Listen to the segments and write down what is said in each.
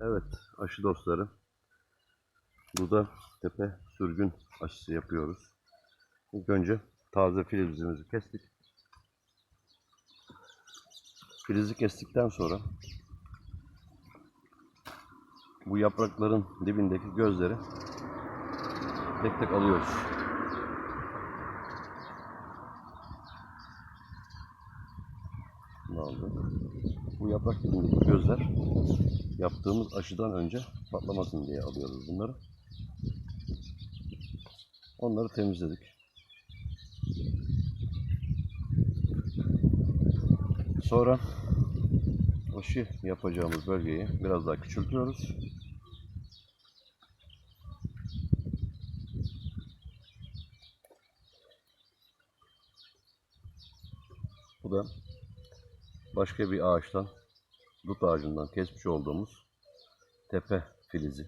Evet aşı dostları. Burada tepe sürgün aşısı yapıyoruz. İlk önce taze filizimizi kestik. Filizi kestikten sonra bu yaprakların dibindeki gözleri tek tek alıyoruz. Aldım. Bu yaprak dibindeki gözler yaptığımız aşıdan önce patlamasın diye alıyoruz bunları. Onları temizledik. Sonra aşı yapacağımız bölgeyi biraz daha küçültüyoruz. Bu da başka bir ağaçtan, dut ağacından kesmiş olduğumuz tepe filizi.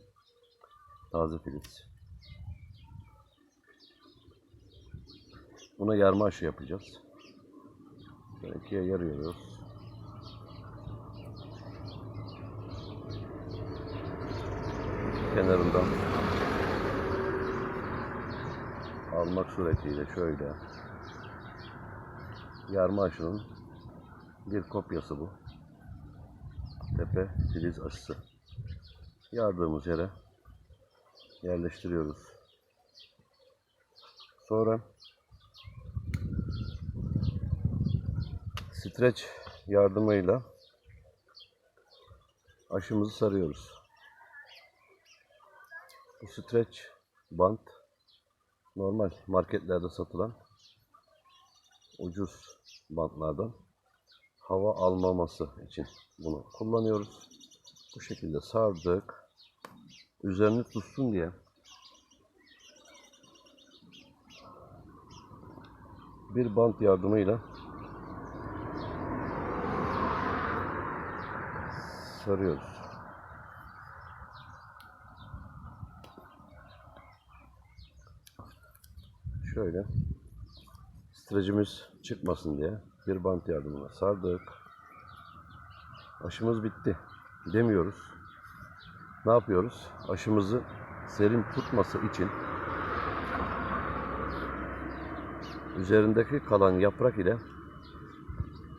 Taze filiz. Buna yarma aşı yapacağız. Böyle ikiye yarıyoruz. Kenarından almak suretiyle şöyle yarma aşının bir kopyası bu. Tepe filiz aşısı. Yardığımız yere yerleştiriyoruz. Sonra streç yardımıyla aşımızı sarıyoruz. Bu streç bant normal marketlerde satılan ucuz bantlardan hava almaması için bunu kullanıyoruz. Bu şekilde sardık. Üzerini tutsun diye bir bant yardımıyla sarıyoruz. Şöyle strecimiz çıkmasın diye bir bant yardımıyla sardık. Aşımız bitti demiyoruz. Ne yapıyoruz? Aşımızı serin tutması için üzerindeki kalan yaprak ile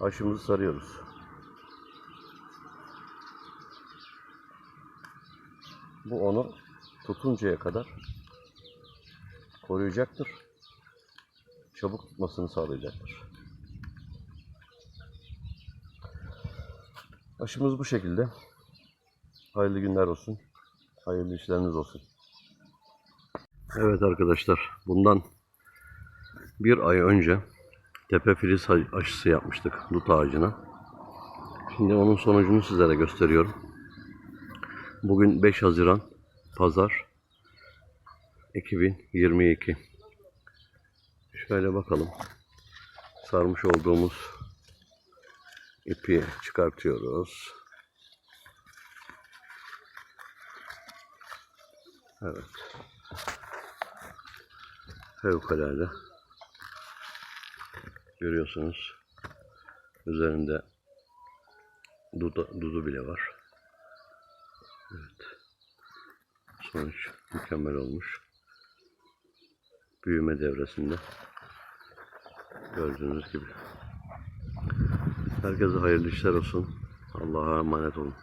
aşımızı sarıyoruz. Bu onu tutuncaya kadar koruyacaktır. Çabuk tutmasını sağlayacaktır. Aşımız bu şekilde. Hayırlı günler olsun. Hayırlı işleriniz olsun. Evet arkadaşlar, bundan bir ay önce tepe filiz aşısı yapmıştık dut ağacına. Şimdi onun sonucunu sizlere gösteriyorum. Bugün 5 Haziran Pazar 2022. Şöyle bakalım. Sarmış olduğumuz ipi çıkartıyoruz. Evet. Fevkalade. Görüyorsunuz. Üzerinde dudu, dudu bile var. Evet. Sonuç mükemmel olmuş. Büyüme devresinde. Gördüğünüz gibi. Herkese hayırlı işler olsun. Allah'a emanet olun.